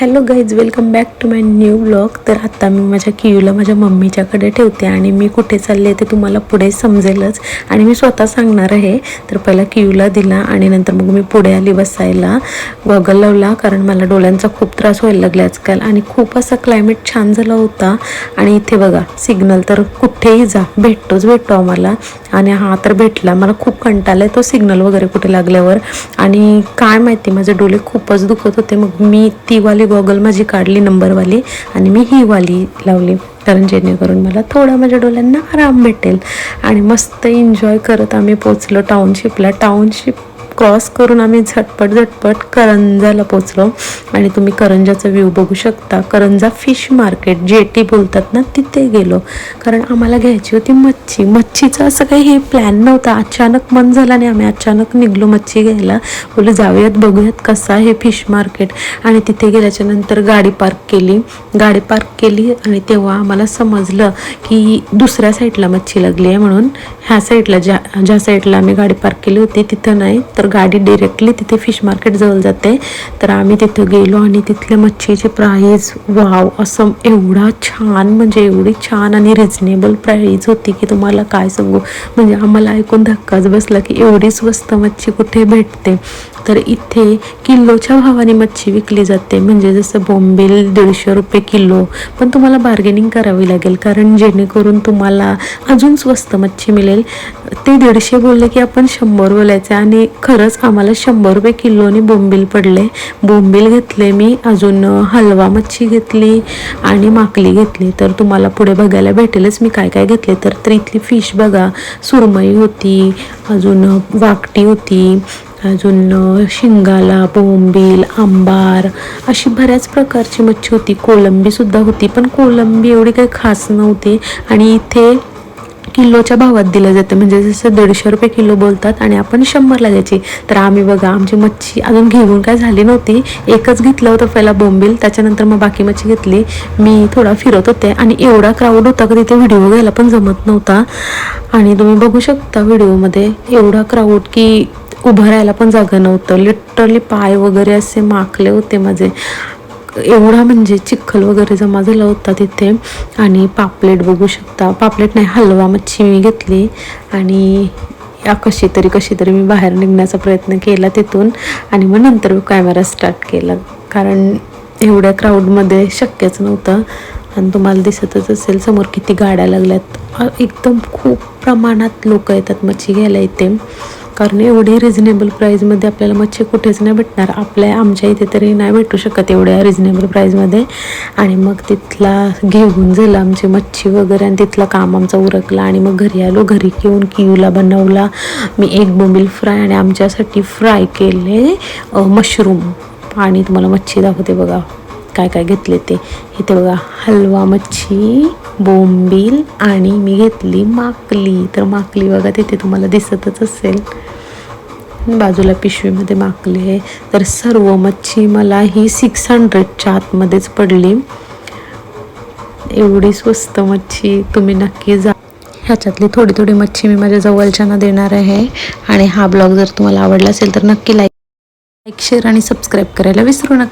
Hello guys welcome back to my new blog तर आत्ता मी माझ्या कियूला माझ्या मम्मीच्याकडे ठेवते आणि मी कुठे चालले ते तुम्हाला पुढे समजेलच. आणि मी स्वतः सांगणार आहे तर पहिला कियूला दिला आणि नंतर मग मी पुढे आली बसायला. गॉगल लावला कारण मला डोळ्यांचा खूप त्रास व्हायला लागला आजकाल. आणि खूप असा क्लायमेट छान झाला होता. आणि इथे बघा सिग्नल तर कुठेही जा भेटतोच भेटतो आम्हाला. आणि हा तर भेटला. मला खूप कंटाळा आहे तो सिग्नल वगैरे कुठे लागल्यावर. आणि काय माहिती माझे डोळे खूपच दुखत होते. मग मी ती वाली गॉगल माझी काढली नंबरवाली आणि मी ही वाली लावली. कारण जेणेकरून मला थोडा माझ्या डोळ्यांना आराम भेटेल. आणि मस्त एन्जॉय करत आम्ही पोचलो टाउनशिपला टाउनशिप क्रॉस करून आम्ही झटपट झटपट करंजाला पोचलो. आणि तुम्ही करंजाचा व्ह्यू बघू शकता. Karanja fish market jetty बोलतात ना तिथे गेलो. कारण आम्हाला घ्यायची होती मच्छी. मच्छीचं असं काही हे प्लॅन नव्हता. अचानक मन झालं आणि आम्ही अचानक निघलो मच्छी घ्यायला. बोलू जाऊयात बघूयात कसं आहे फिश मार्केट आणि तिथे गेल्याच्यानंतर गाडी पार्क केली. गाडी पार्क केली आणि तेव्हा आम्हाला समजलं की दुसऱ्या साईडला मच्छी लागली आहे म्हणून. ह्या साईडला ज्या ज्या साईडला आम्ही गाडी पार्क केली होती तिथं नाही. तर गाडी डिरेक्टली तिथे फिश मार्केट जवळ जाते. तर आम्ही तिथं गेलो आणि तिथल्या मच्छीचे प्राईज वाव असं एवढा छान म्हणजे एवढी छान आणि रिझनेबल प्राईज होती की तुम्हाला काय सांगू? म्हणजे आम्हाला ऐकून धक्काच बसला की एवढी स्वस्त मच्छी कुठे भेटते? तर इथे किलोच्या भावाने मच्छी विकली जाते. म्हणजे जसं बोंबील दीडशे रुपये किलो. पण तुम्हाला बार्गेनिंग करावी लागेल. कारण जेणेकरून तुम्हाला अजून स्वस्त मच्छी मिळेल. ते दीडशे बोलले की आपण शंभर बोलायचे आणि खरंच आम्हाला शंभर रुपये किलोने बोंबील पडले. बोंबील घेतले मी अजून हलवा मच्छी घेतली आणि माकली घेतली. तर तुम्हाला पुढे बघायला भेटेलच मी काय काय घेतले. तर तर इथली फिश बघा. सुरमई होती अजून वाकटी होती अजून शिंगाला बोंबील आंबार अशी बऱ्याच प्रकारची मच्छी होती. कोलंबीसुद्धा होती पण कोलंबी एवढी काही खास नव्हती. आणि इथे किलोच्या भावात दिलं जातं. म्हणजे जसं दीडशे रुपये किलो बोलतात आणि आपण शंभरला द्यायची. तर आम्ही बघा आमची मच्छी अजून घेऊन काय झाली नव्हती. एकच घेतलं होतं पहिला बोंबील त्याच्यानंतर मग बाकी मच्छी घेतली. मी थोडा फिरत होते आणि एवढा क्राऊड होता का तिथे व्हिडिओ घ्यायला पण जमत नव्हता. आणि तुम्ही बघू शकता व्हिडिओमध्ये एवढा क्राऊड की उभं राहायला पण जागा नव्हतं. लिटरली पाय वगैरे असे माखले होते माझे. एवढा म्हणजे चिखल वगैरे जमा झाला होता तिथे. आणि पापलेट बघू शकता. पापलेट नाही हलवा मच्छी मी घेतली. आणि या कशी तरी कशी तरी मी बाहेर निघण्याचा प्रयत्न केला तिथून. आणि मग नंतर कॅमेरा स्टार्ट केला. कारण एवढ्या क्राऊडमध्ये शक्यच नव्हतं. आणि तुम्हाला दिसतच असेल समोर किती गाड्या लागल्यात. एकदम खूप प्रमाणात लोक येतात मच्छी घ्यायला इथे. कारण एवढी रिझनेबल प्राईजमध्ये आपल्याला मच्छी कुठेच नाही भेटणार. आपल्या आमच्या इथे तरी नाही भेटू शकत एवढ्या रिझनेबल प्राईजमध्ये आणि मग तिथला घेऊन झालं आमची मच्छी वगैरे आणि तिथलं काम आमचं उरकलं आणि मग घरी आलो. घरी घेऊन कियूला बनवला. मी एक बोंबील फ्राय आणि आमच्यासाठी फ्राय केले मशरूम आणि तुम्हाला मच्छी दाखवते बघा. काय काय घेतले ते? इथे बघा हलवा मच्छी बोंबील आणि मी घेतली माकली. तर माकली बघा तिथे तुम्हाला दिसतच असेल. बाजूला पिशवीमध्ये माकली आहे. तर सर्व मच्छी मला ही सिक्स हंड्रेडच्या आतमध्येच पडली. एवढी स्वस्त मच्छी तुम्ही नक्की जा. ह्याच्यातली थोडी थोडी मच्छी मी माझ्या जवळच्यांना देणार आहे. आणि हा ब्लॉग जर तुम्हाला आवडला असेल तर नक्की लाईक लाईक शेअर आणि सबस्क्राईब करायला विसरू नका.